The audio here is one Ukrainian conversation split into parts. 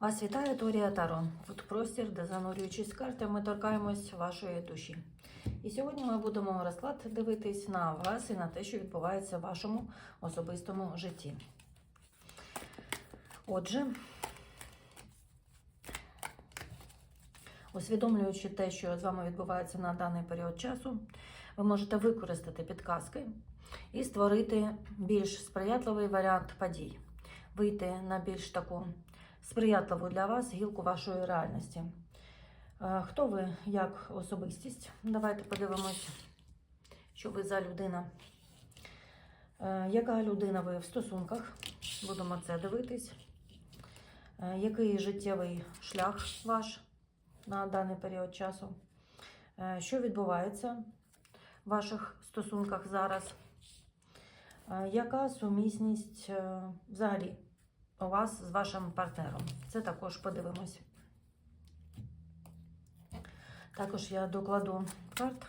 Вас вітає Торія Таро. Тут простір, де занурюючись карти, ми торкаємось вашої душі. І сьогодні ми будемо розклад дивитись на вас і на те, що відбувається в вашому особистому житті. Отже, усвідомлюючи те, що з вами відбувається на даний період часу, ви можете використати підказки і створити більш сприятливий варіант подій, вийти на більш таку сприятливу для вас гілку вашої реальності. Е, Хто ви як особистість? Давайте подивимось, що ви за людина. Е, Яка людина ви в стосунках? Будемо це дивитись. Е, Який життєвий шлях ваш на даний період часу? Що відбувається в ваших стосунках зараз? Яка сумісність взагалі у вас з вашим партнером? Це також подивимось. Також я докладу карт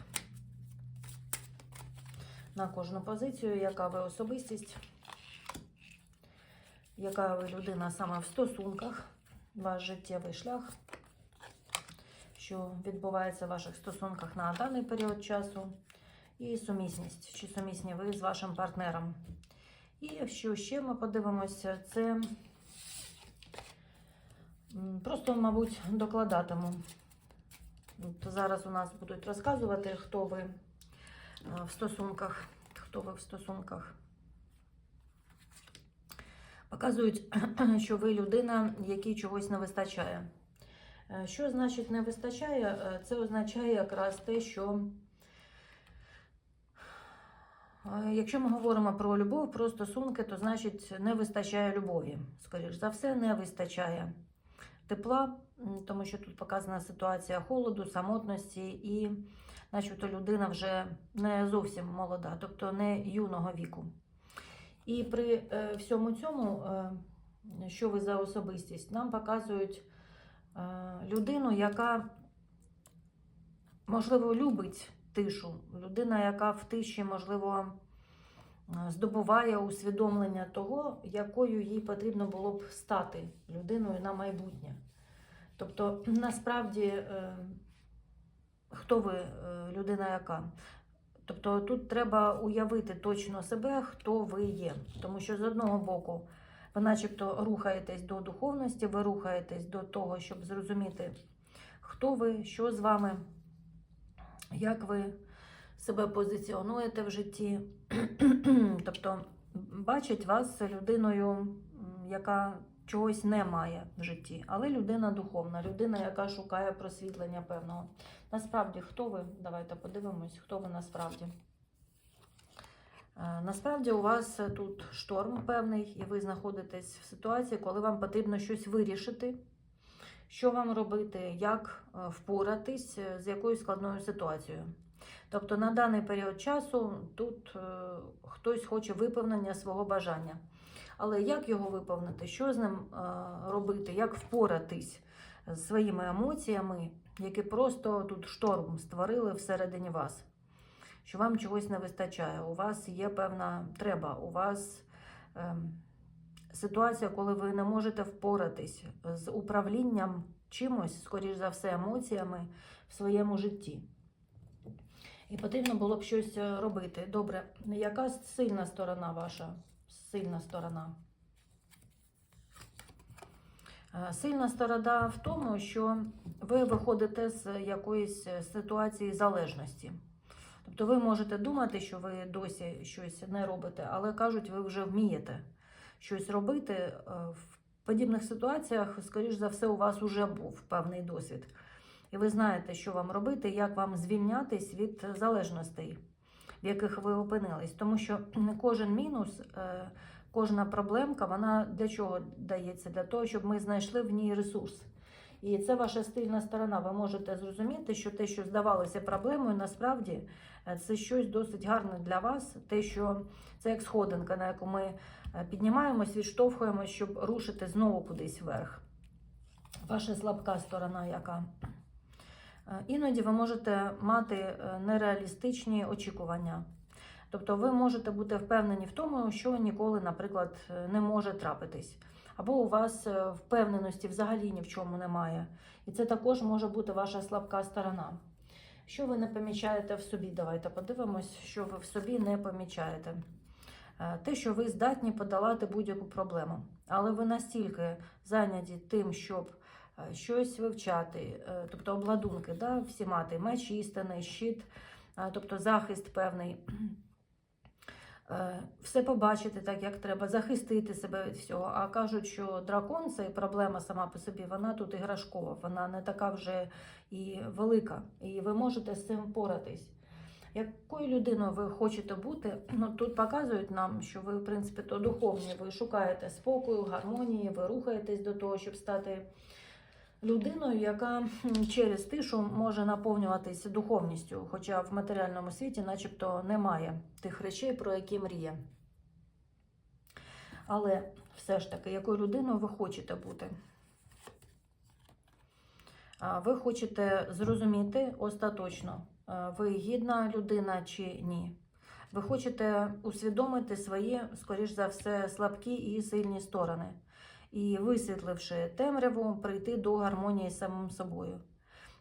на кожну позицію, яка ви особистість, яка ви людина саме в стосунках, ваш життєвий шлях, що відбувається в ваших стосунках на даний період часу, і сумісність, чи сумісні ви з вашим партнером. І що ще ми подивимося, це просто, мабуть, докладатиму. От зараз у нас будуть розказувати, хто ви е, в стосунках, хто ви в стосунках. Показують, що ви людина, якій чогось не вистачає. Е, Що значить не вистачає? Е, Це означає якраз те, що якщо ми говоримо про любов, про стосунки, то значить не вистачає любові. Скоріш за все, не вистачає тепла, тому що тут показана ситуація холоду, самотності, і начебто людина вже не зовсім молода, тобто не юного віку. І при е, всьому цьому, е, що ви за особистість, нам показують е, людину, яка, можливо, любить тишу, людина, яка в тиші, можливо, е, здобуває усвідомлення того, якою їй потрібно було б стати людиною на майбутнє. Тобто, насправді, е, хто ви, е, людина яка? Тобто тут треба уявити точно себе, хто ви є. Тому що з одного боку, ви начебто рухаєтесь до духовності, ви рухаєтесь до того, щоб зрозуміти, хто ви, що з вами, як ви себе позиціонуєте в житті. тобто бачить вас людиною, яка чогось не має в житті, але людина духовна, людина, яка шукає просвітлення певного. Насправді, хто ви? Давайте подивимось, хто ви насправді. Е, Насправді у вас тут шторм певний, і ви знаходитесь в ситуації, коли вам потрібно щось вирішити, що вам робити, як е, впоратись е, з якоюсь складною ситуацією. Тобто на даний період часу тут е, хтось хоче виповнення свого бажання. Але як його виповнити, що з ним е, робити, як впоратись з своїми емоціями, які просто тут шторм створили всередині вас, що вам чогось не вистачає, у вас є певна треба, у вас е, ситуація, коли ви не можете впоратись з управлінням чимось, скоріш за все, емоціями в своєму житті. І потрібно було б щось е, робити. Добре, яка сильна сторона ваша? Сильна сторона. Е, Сильна сторона в тому, що ви виходите з якоїсь е, ситуації залежності. Тобто ви можете думати, що ви досі щось не робите, але кажуть, ви вже вмієте щось робити. Е, В подібних ситуаціях, скоріш за все, у вас вже був певний досвід. І ви знаєте, що вам робити, як вам звільнятись від залежностей, в яких ви опинились. Тому що кожен мінус, е, кожна проблемка, вона для чого дається? Для того, щоб ми знайшли в ній ресурс. І це ваша стильна сторона. Ви можете зрозуміти, що те, що здавалося проблемою, насправді е, це щось досить гарне для вас. Те, що це як сходинка, на яку ми е, піднімаємось, відштовхуємось, щоб рушити знову кудись вверх. Ваша слабка сторона, яка Е, Іноді ви можете мати нереалістичні очікування. Тобто ви можете бути впевнені в тому, що ніколи, наприклад, не може трапитись. Або у вас е, впевненості взагалі ні в чому немає. І це також може бути ваша слабка сторона. Що ви не помічаєте в собі? Давайте подивимось, що ви в собі не помічаєте. Е, Те, що ви здатні подолати будь-яку проблему, але ви настільки зайняті тим, щоб е, щось вивчати, тобто обладунки, да, всі мати, меч істини, щит, тобто захист певний. Е, Все побачити так, як треба, захистити себе від всього. А кажуть, що дракон це проблема сама по собі, вона тут іграшкова, вона не така вже і велика. І ви можете з цим поратись. Якою людиною ви хочете бути? Ну тут показують нам, що ви, в принципі, то духовні. Ви шукаєте спокою, гармонії, ви рухаєтесь до того, щоб стати людиною, яка через тишу може наповнюватися духовністю, хоча в матеріальному світі, начебто, немає тих речей, про які мріє. Але все ж таки, якою людиною ви хочете бути? Ви хочете зрозуміти остаточно, ви гідна людина чи ні. Ви хочете усвідомити свої, скоріш за все, слабкі і сильні сторони. І, висвітливши темряву, прийти до гармонії з самим собою.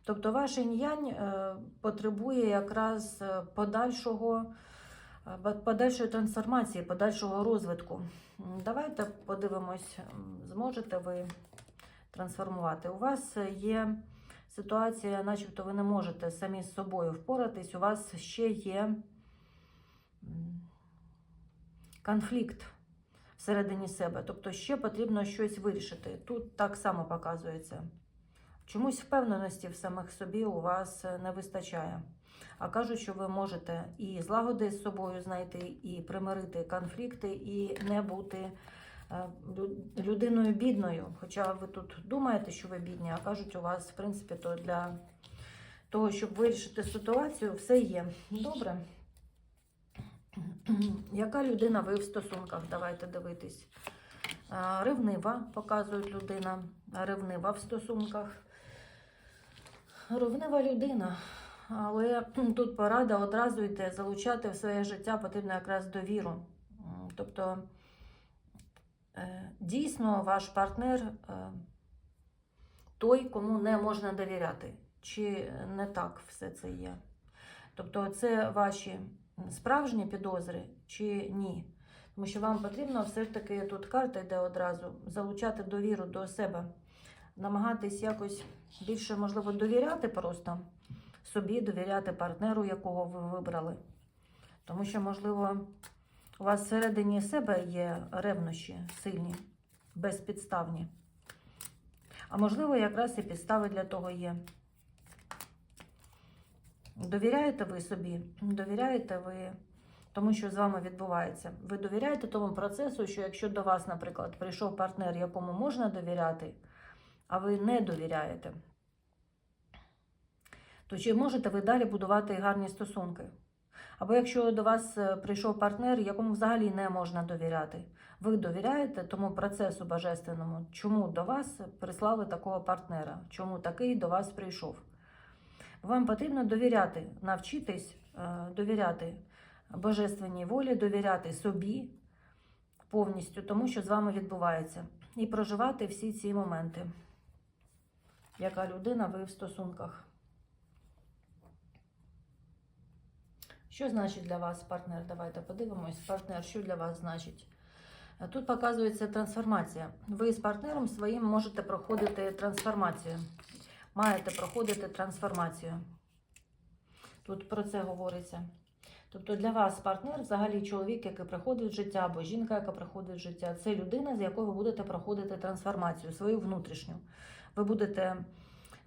Тобто ваш інь-янь е, потребує якраз е, подальшого, е, подальшої трансформації, подальшого розвитку. Давайте подивимось, зможете ви трансформувати. У вас є ситуація, начебто ви не можете самі з собою впоратись, у вас ще є конфлікт всередині себе. Тобто ще потрібно щось вирішити. Тут так само показується. Чомусь впевненості в самих собі у вас е, не вистачає. А кажуть, що ви можете і злагоди з собою знайти, і примирити конфлікти, і не бути е, людиною бідною. Хоча ви тут думаєте, що ви бідні, а кажуть, у вас, в принципі, то для того, щоб вирішити ситуацію, все є. Добре. Яка людина ви в стосунках? Давайте дивитись. Ревнива, показують людина. Ревнива в стосунках. Ревнива людина. Але тут порада одразу йде залучати в своє життя потрібно якраз довіру. Тобто, е, дійсно, ваш партнер е, той, кому не можна довіряти. Чи не так все це є? Тобто, це ваші справжні підозри чи ні? Тому що вам потрібно все ж таки тут карта йде одразу залучати довіру до себе, намагатись якось більше, можливо, довіряти просто собі, довіряти партнеру, якого ви вибрали. Тому що, можливо, у вас всередині себе є ревнощі сильні, безпідставні. А можливо, якраз і підстави для того є. Довіряєте ви собі? Довіряєте ви тому, що з вами відбувається? Ви довіряєте тому процесу, що якщо до вас, наприклад, прийшов партнер, якому можна довіряти, а ви не довіряєте, то чи можете ви далі будувати гарні стосунки? Або якщо до вас е, прийшов партнер, якому взагалі не можна довіряти, ви довіряєте тому процесу божественному, чому до вас прислали такого партнера, чому такий до вас прийшов? Вам потрібно довіряти, навчитись е, довіряти божественній волі, довіряти собі повністю тому, що з вами відбувається, і проживати всі ці моменти. Яка людина ви в стосунках? Що значить для вас партнер? Давайте подивимось. Партнер, що для вас значить? Тут показується трансформація. Ви з партнером своїм можете проходити трансформацію. Маєте проходити трансформацію. Тут про це говориться. Тобто для вас партнер, взагалі чоловік, який приходить в життя, або жінка, яка приходить в життя, це людина, з якою ви будете проходити трансформацію, свою внутрішню. Ви будете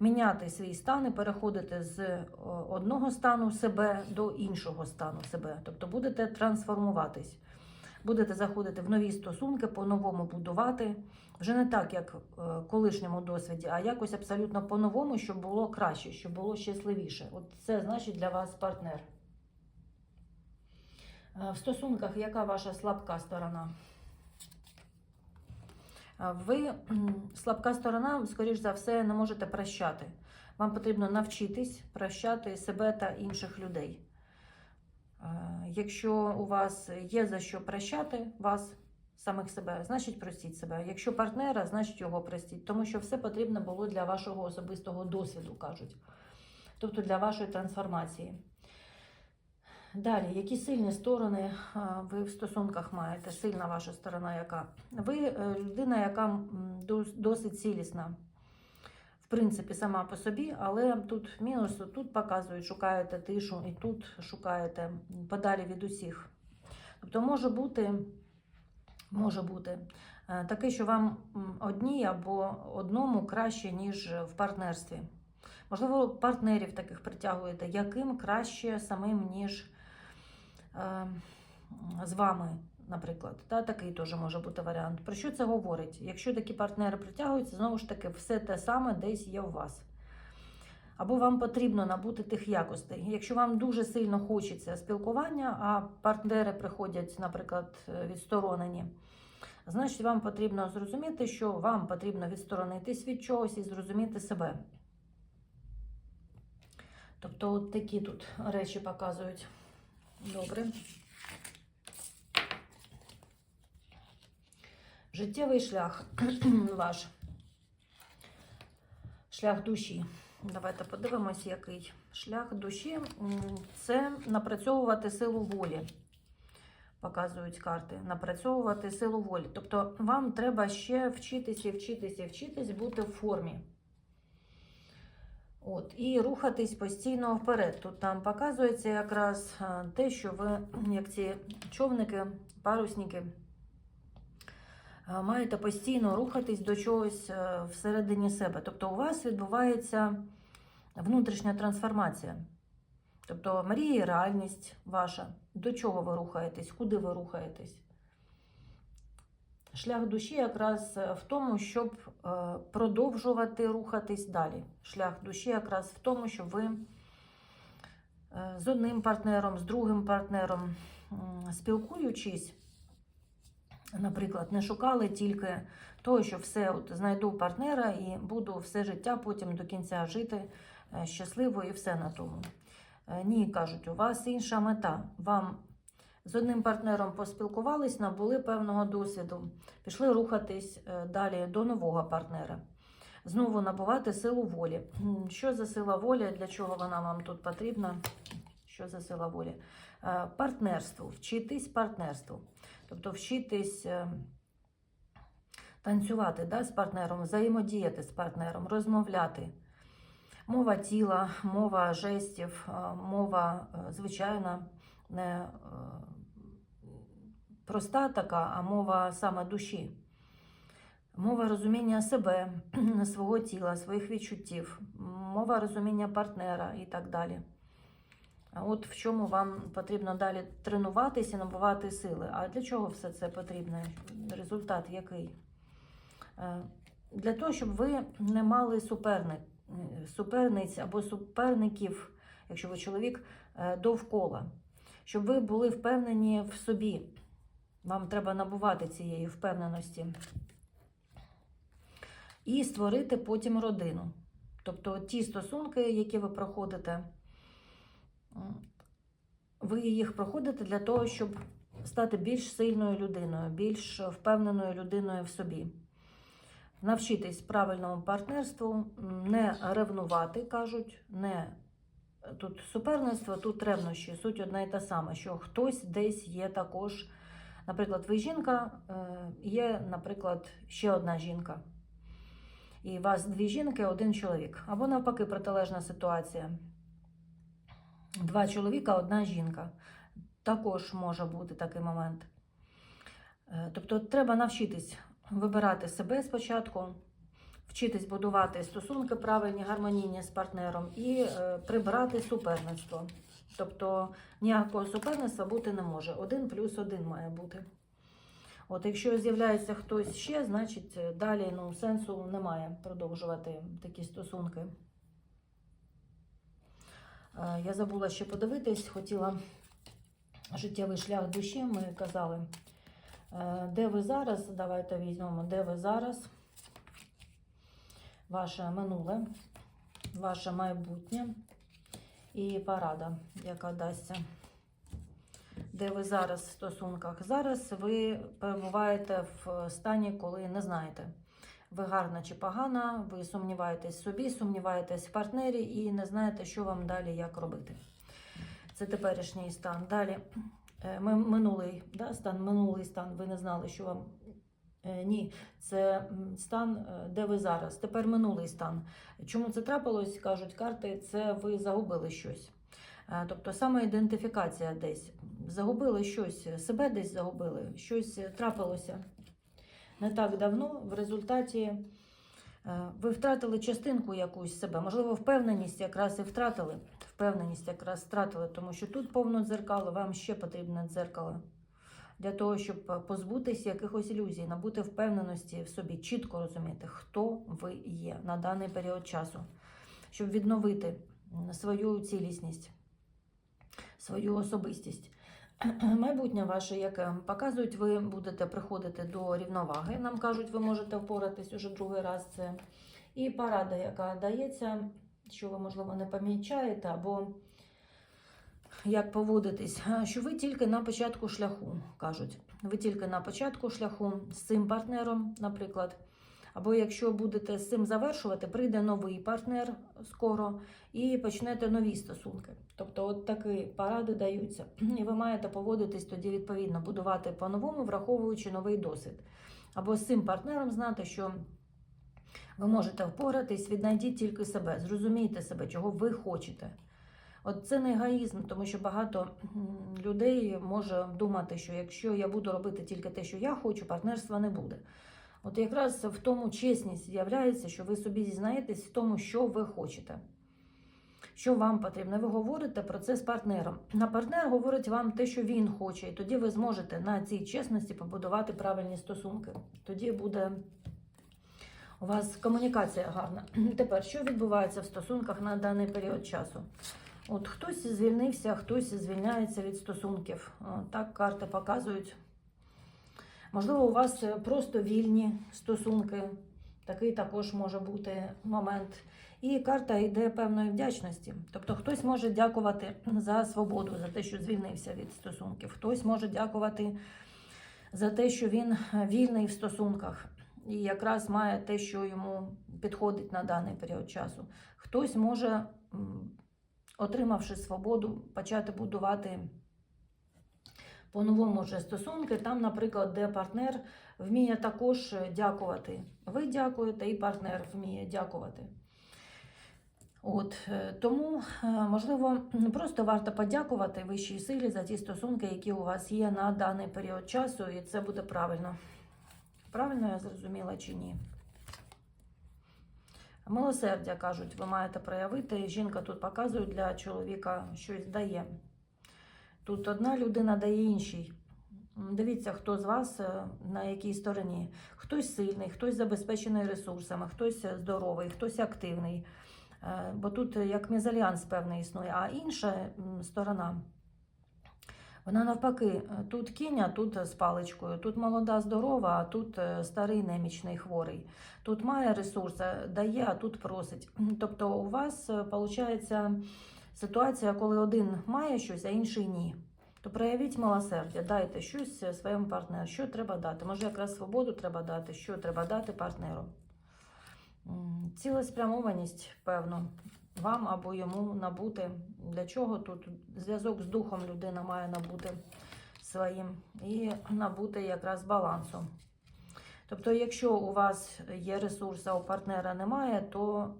міняти свій стан і переходити з одного стану себе до іншого стану себе. Тобто будете трансформуватись, будете заходити в нові стосунки, по-новому будувати. Вже не так, як в е, колишньому досвіді, а якось абсолютно по-новому, щоб було краще, щоб було щасливіше. От це значить для вас партнер. Е, В стосунках яка ваша слабка сторона? Е, Ви слабка сторона, скоріш за все, не можете прощати. Вам потрібно навчитись прощати себе та інших людей. Е, Якщо у вас є за що прощати вас самих себе, значить простіть себе. Якщо партнера, значить його простіть, тому що все потрібно було для вашого особистого досвіду, кажуть. Тобто для вашої трансформації. Далі, які сильні сторони ви в стосунках маєте? Сильна ваша сторона, яка? Ви е, людина, яка досить цілісна, принципі, сама по собі, але тут мінус, тут показують, шукаєте тишу, і тут шукаєте подалі від усіх. Тобто може бути, може бути е, таке, що вам одній або одному краще, ніж в партнерстві. Можливо, партнерів таких притягуєте, яким краще самим, ніж е, з вами, наприклад. Та, такий теж може бути варіант. Про що це говорить? Якщо такі партнери притягуються, знову ж таки, все те саме десь є у вас. Або вам потрібно набути тих якостей. Якщо вам дуже сильно хочеться спілкування, а партнери приходять, наприклад, відсторонені, значить вам потрібно зрозуміти, що вам потрібно відсторонитись від чогось і зрозуміти себе. Тобто, от такі тут речі показують. Добре. Життєвий шлях ваш. Шлях душі. Давайте подивимось, який шлях душі це напрацьовувати силу волі. Показують карти. Напрацьовувати силу волі. Тобто вам треба ще вчитися, вчитися, вчитись бути в формі. От, і рухатись постійно вперед. Тут там показується якраз те, що ви, як ці човники, парусники, маєте постійно рухатись до чогось е, всередині себе. Тобто у вас відбувається внутрішня трансформація. Тобто мрія і реальність ваша. До чого ви рухаєтесь, куди ви рухаєтесь? Шлях душі якраз е, в тому, щоб е, продовжувати рухатись далі. Шлях душі якраз в тому, щоб ви е, з одним партнером, з другим партнером, спілкуючись, наприклад, не шукали тільки того, що все от знайду партнера і буду все життя потім до кінця жити е, щасливо і все на тому. Е, Ні, кажуть, у вас інша мета. Вам з одним партнером поспілкувались, набули певного досвіду, пішли рухатись е, далі до нового партнера. Знову набувати силу волі. Що за сила волі? Для чого вона вам тут потрібна? Що за сила волі? Партнерству, вчитись партнерству. Тобто вчитись е, танцювати да, з партнером, взаємодіяти з партнером, розмовляти. Мова тіла, мова жестів, е, мова е, звичайна, не проста така, а мова саме душі. Мова розуміння себе, свого тіла, своїх відчуттів, мова розуміння партнера і так далі. От в чому вам потрібно далі тренуватися і набувати сили. А для чого все це потрібно? Результат який? Е, Для того, щоб ви не мали суперник, суперниць або суперників, якщо ви чоловік, е, довкола. Щоб ви були впевнені в собі. Вам треба набувати цієї впевненості. І створити потім родину. Тобто ті стосунки, які ви проходите, ви їх проходите для того, щоб стати більш сильною людиною, більш впевненою людиною в собі. Навчитись правильному партнерству, не ревнувати, кажуть, не тут суперництво, тут ревнощі. Суть одна і та сама, що хтось десь є також. Наприклад, ви жінка, е, є, наприклад, ще одна жінка. І у вас дві жінки, один чоловік. Або навпаки, протилежна ситуація. Два чоловіка, одна жінка. Також може бути такий момент. Е, Тобто, треба навчитись вибирати себе спочатку, вчитись будувати стосунки правильні, гармонійні з партнером і е, прибирати суперництво. Тобто ніякого суперництва бути не може. Один плюс один має бути. От якщо з'являється хтось ще, значить е, далі ну, сенсу немає продовжувати такі стосунки. Е, Я забула ще подивитись, хотіла життєвий шлях душі, ми казали. Е, Де ви зараз? Давайте візьмемо, де ви зараз. Ваше минуле, ваше майбутнє і порада, яка дасться. де ви зараз в стосунках. Зараз ви перебуваєте в стані, коли не знаєте, ви гарна чи погана, ви сумніваєтесь собі, сумніваєтесь в партнері і не знаєте, що вам далі як робити. Це теперішній стан. Далі е, минулий да, стан, минулий стан, ви не знали, що вам. Е, Ні, це стан, е, де ви зараз. Тепер минулий стан. Чому це трапилось? Кажуть карти, це ви загубили щось. Тобто самоідентифікація десь. Загубили щось, себе десь загубили, щось трапилося не так давно. В результаті е, ви втратили частинку якусь себе. Можливо, впевненість якраз і втратили. Впевненість якраз втратили, тому що тут повно дзеркало, вам ще потрібне дзеркало. Для того, щоб позбутися якихось ілюзій, набути впевненості в собі, чітко розуміти, хто ви є на даний період часу, щоб відновити свою цілісність, свою особистість. Майбутнє ваше, яке показують, ви будете приходити до рівноваги. Нам кажуть, ви можете впоратись уже другий раз. Це і порада, яка дається, що ви, можливо, не помічаєте, або як поводитись, що ви тільки на початку шляху кажуть. Ви тільки на початку шляху з цим партнером, наприклад. Або якщо будете з цим завершувати, прийде новий партнер скоро і почнете нові стосунки. Тобто, от такі поради даються. І ви маєте поводитись тоді відповідно, будувати по-новому, враховуючи новий досвід. Або з цим партнером знати, що ви можете впоратись, віднайдіть тільки себе, зрозумійте себе, чого ви хочете. От це не егоїзм, тому що багато людей може думати, що якщо я буду робити тільки те, що я хочу, партнерства не буде. От якраз в тому чесність з'являється, що ви собі зізнаєтесь в тому, що ви хочете. Що вам потрібно? Ви говорите про це з партнером. На партнер говорить вам те, що він хоче, і тоді ви зможете на цій чесності побудувати правильні стосунки. Тоді буде у вас комунікація гарна. Тепер, що відбувається в стосунках на даний період часу? От хтось звільнився, хтось звільняється від стосунків. Так карти показують. Можливо, у вас е, просто вільні стосунки. Такий також може бути момент. І карта йде певної вдячності. Тобто хтось може дякувати за свободу, за те, що звільнився від стосунків. Хтось може дякувати за те, що він е, вільний в стосунках і якраз має те, що йому підходить на даний період часу. Хтось може, отримавши свободу, почати будувати по-новому вже стосунки. Там, наприклад, де партнер вміє також дякувати. Ви дякуєте, і партнер вміє дякувати. От е, тому, е, можливо, просто варто подякувати вищій силі за ті стосунки, які у вас є на даний період часу, і це буде правильно. Правильно я зрозуміла чи ні? Милосердя кажуть, ви маєте проявити. Жінка тут показує для чоловіка щось дає. Тут одна людина дає іншій. Дивіться, хто з вас е, на якій стороні. Хтось сильний, хтось забезпечений ресурсами, хтось здоровий, хтось активний. Е, Бо тут як мезальянс певний існує, а інша сторона. Вона навпаки, е, тут кінь, тут з паличкою, тут молода, здорова, а тут старий немічний хворий. Тут має ресурс, а дає, а тут просить. Тобто у вас виходить ситуація, коли один має щось, а інший ні. То проявіть милосердя, дайте щось е, своєму партнеру. Що треба дати? Може, якраз свободу треба дати, що треба дати партнеру. Цілеспрямованість, певно, вам або йому набути. Для чого тут зв'язок з духом людина має набути своїм і набути якраз балансу. Тобто, якщо у вас є ресурс, а у партнера немає, то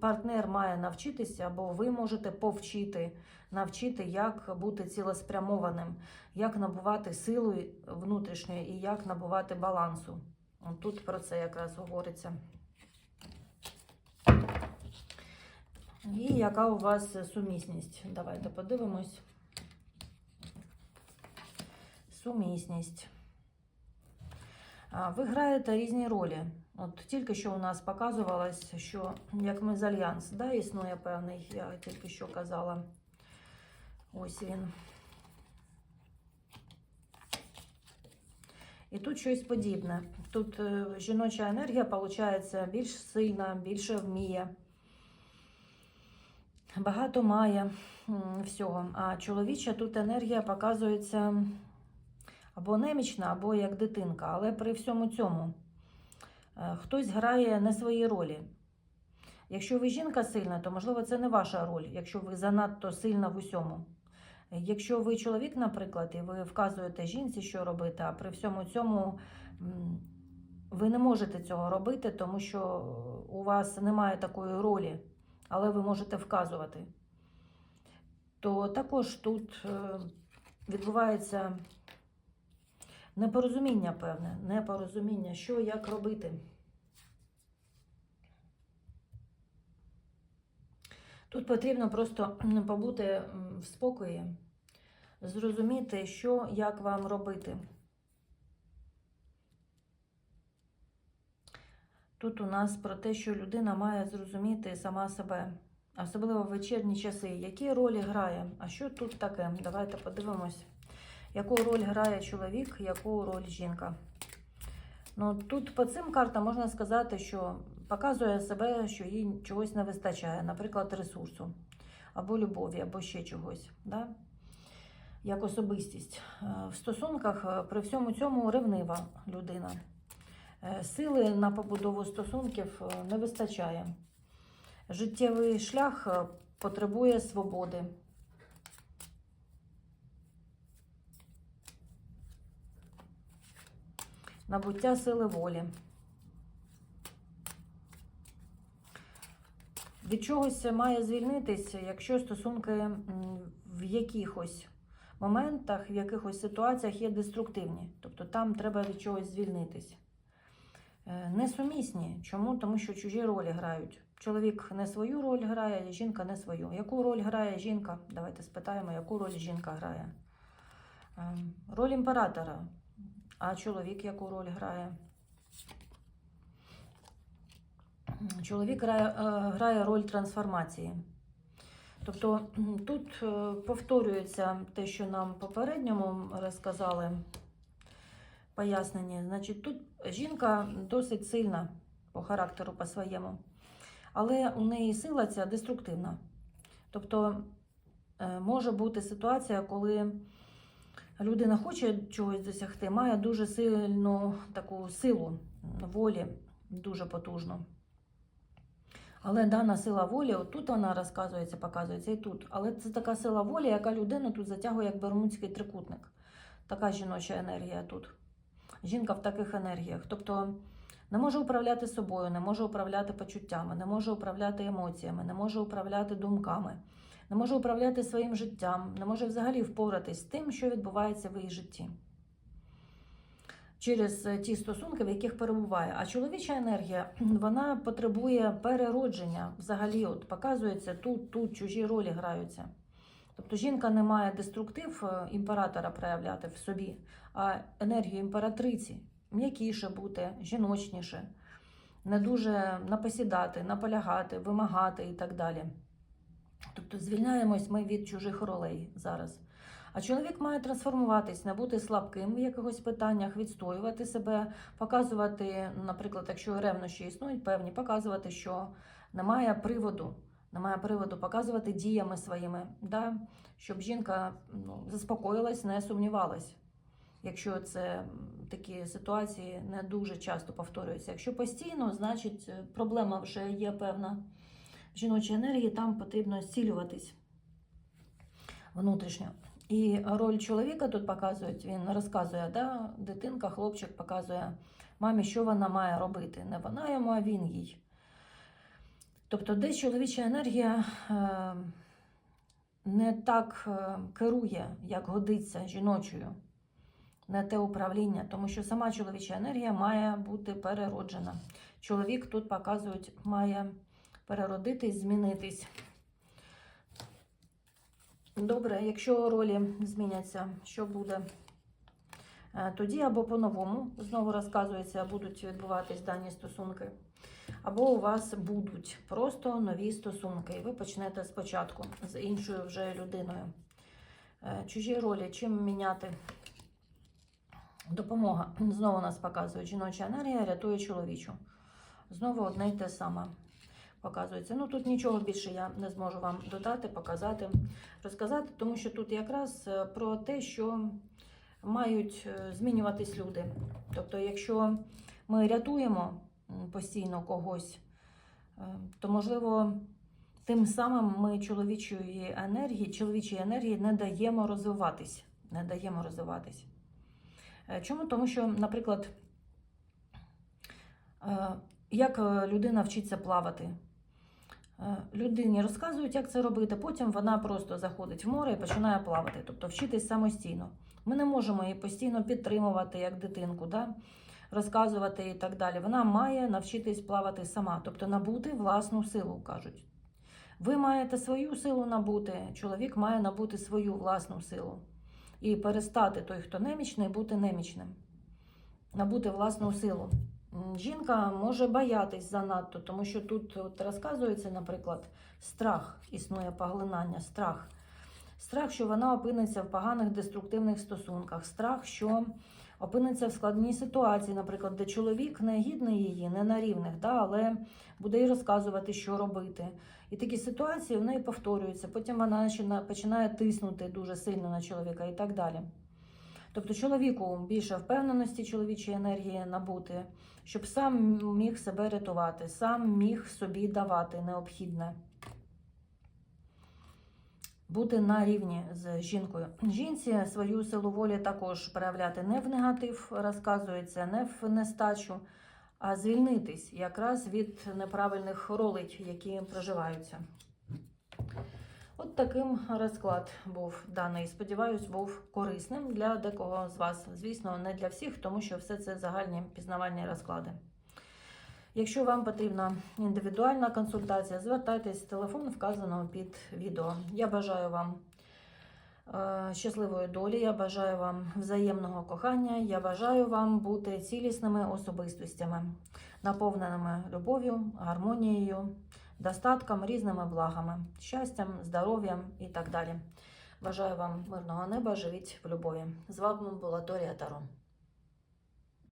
партнер має навчитися, або ви можете повчити, навчити, як бути цілеспрямованим, як набувати силу внутрішньої і як набувати балансу. Тут про це якраз говориться. І яка у вас сумісність? Давайте подивимось. Сумісність. Ви граєте різні ролі. От тільки що у нас показувалось, що як мезальянс, да, існує певний, я тільки що казала. Ось він. І тут щось подібне. Тут е, жіноча енергія, виходить, більш сильна, більше вміє. багато має всього. А чоловіча тут енергія показується або немічна, або як дитинка. Але при всьому цьому хтось грає не свої ролі. Якщо ви жінка сильна, то можливо це не ваша роль, якщо ви занадто сильна в усьому. Якщо ви чоловік, наприклад, і ви вказуєте жінці, що робити, а при всьому цьому ви не можете цього робити, тому що у вас немає такої ролі, але ви можете вказувати, то також тут е, відбувається непорозуміння певне, непорозуміння, що як робити. Тут потрібно просто побути в спокої, зрозуміти, що як вам робити. Тут у нас про те, що людина має зрозуміти сама себе, особливо в вечірні часи, які ролі грає. А що тут таке? Давайте подивимось, яку роль грає чоловік, яку роль жінка. Ну, тут по цим картам можна сказати, що показує себе, що їй чогось не вистачає, наприклад, ресурсу, або любові, або ще чогось. Да? Як особистість. Е, В стосунках е, при всьому цьому ревнива людина. Е, Сили на побудову стосунків не вистачає. Життєвий шлях потребує свободи. Набуття сили волі. Від чогось має звільнитися, якщо стосунки в якихось моментах, в якихось ситуаціях є деструктивні. Тобто там треба від чогось звільнитись. Е, Несумісні. Чому? Тому що чужі ролі грають. Чоловік не свою роль грає, жінка не свою. Яку роль грає жінка? Давайте спитаємо, яку роль жінка грає. Ем, Роль імператора. А чоловік яку роль грає? Чоловік грає, е, грає роль трансформації. Тобто тут е, повторюється те, що нам попередньому розказали пояснення. Значить, тут жінка досить сильна по характеру по своєму, але у неї сила ця деструктивна. Тобто е, може бути ситуація, коли людина хоче чогось досягти, має дуже сильну таку силу волі, дуже потужну. Але дана сила волі, от тут вона розказується, показується і тут. Але це така сила волі, яка людину тут затягує як бермудський трикутник. Така жіноча енергія тут. Жінка в таких енергіях. Тобто не може управляти собою, не може управляти почуттями, не може управляти емоціями, не може управляти думками, не може управляти своїм життям, не може взагалі впоратись з тим, що відбувається в її житті. Через е, ті стосунки, в яких перебуває. А чоловіча енергія вона потребує переродження. Взагалі, от показується тут, тут чужі ролі граються. Тобто жінка не має деструктив е, імператора проявляти в собі, а енергію імператриці м'якіше бути, жіночніше, не дуже напосідати, наполягати, вимагати і так далі. Тобто звільняємось ми від чужих ролей зараз. А чоловік має трансформуватись, не бути слабким в якихось питаннях, відстоювати себе, показувати, наприклад, якщо ревнощі існують певні, показувати, що немає приводу, немає приводу показувати діями своїми, да? щоб жінка ну, заспокоїлась, не сумнівалась. Якщо це такі ситуації не дуже часто повторюються. Якщо постійно, значить е, проблема вже є певна жіночій енергії, там потрібно зцілюватись внутрішньо. І роль чоловіка тут показують, він розказує, да, дитинка, хлопчик показує мамі, що вона має робити. Не вона йому, а він їй. Тобто, десь чоловіча енергія е, не так е, керує, як годиться жіночою, не те управління, тому що сама чоловіча енергія має бути перероджена. Чоловік тут показують, має переродитись, змінитись. Добре, якщо ролі зміняться, що буде? Е, Тоді або по-новому знову розказується, будуть відбуватись дані стосунки, або у вас будуть просто нові стосунки, і ви почнете спочатку з іншою вже людиною. Е, Чужі ролі, чим міняти? Допомога. Знову нас показує жіноча енергія, рятує чоловічу. Знову одне й те саме. Показується. Ну тут нічого більше я не зможу вам додати, показати, розказати, тому що тут якраз е, про те, що мають е, змінюватись люди. Тобто, якщо ми рятуємо постійно когось, е, то можливо. Тим самим ми чоловічої енергії, чоловічої енергії не даємо розвиватись. Не даємо розвиватись. Чому? Тому що, наприклад, як людина вчиться плавати. Е, Людині розказують, як це робити, потім вона просто заходить в море і починає плавати, тобто вчитись самостійно. Ми не можемо її постійно підтримувати як дитинку, да? розказувати і так далі. Вона має навчитись плавати сама, тобто набути власну силу, кажуть. Ви маєте свою силу набути, чоловік має набути свою власну силу. І перестати той, хто немічний, бути немічним, набути власну силу. Жінка може боятись занадто, тому що тут от розказується, наприклад, страх існує поглинання, страх. Страх, що вона опиниться в поганих деструктивних стосунках, страх, що опиниться в складній ситуації, наприклад, де чоловік не гідний її, не на рівних, да, але буде їй розказувати, що робити. І такі ситуації в неї повторюються. Потім вона починає тиснути дуже сильно на чоловіка і так далі. Тобто чоловіку більше впевненості чоловічої енергії набути, щоб сам міг себе рятувати, сам міг собі давати необхідне. Бути на рівні з жінкою. Жінці свою силу волі також проявляти не в негатив, розказується, не в нестачу, а звільнитись якраз від неправильних ролей, які проживаються. От таким розклад був даний. Сподіваюсь, був корисним для декого з вас. Звісно, не для всіх, тому що все це загальні пізнавальні розклади. Якщо вам потрібна індивідуальна консультація, звертайтесь, телефон вказано під відео. Я бажаю вам е, щасливої долі, я бажаю вам взаємного кохання, я бажаю вам бути цілісними особистостями, наповненими любов'ю, гармонією, достатком, різними благами, щастям, здоров'ям і так далі. Бажаю вам мирного неба, живіть в любові. З вами була Торія Таро.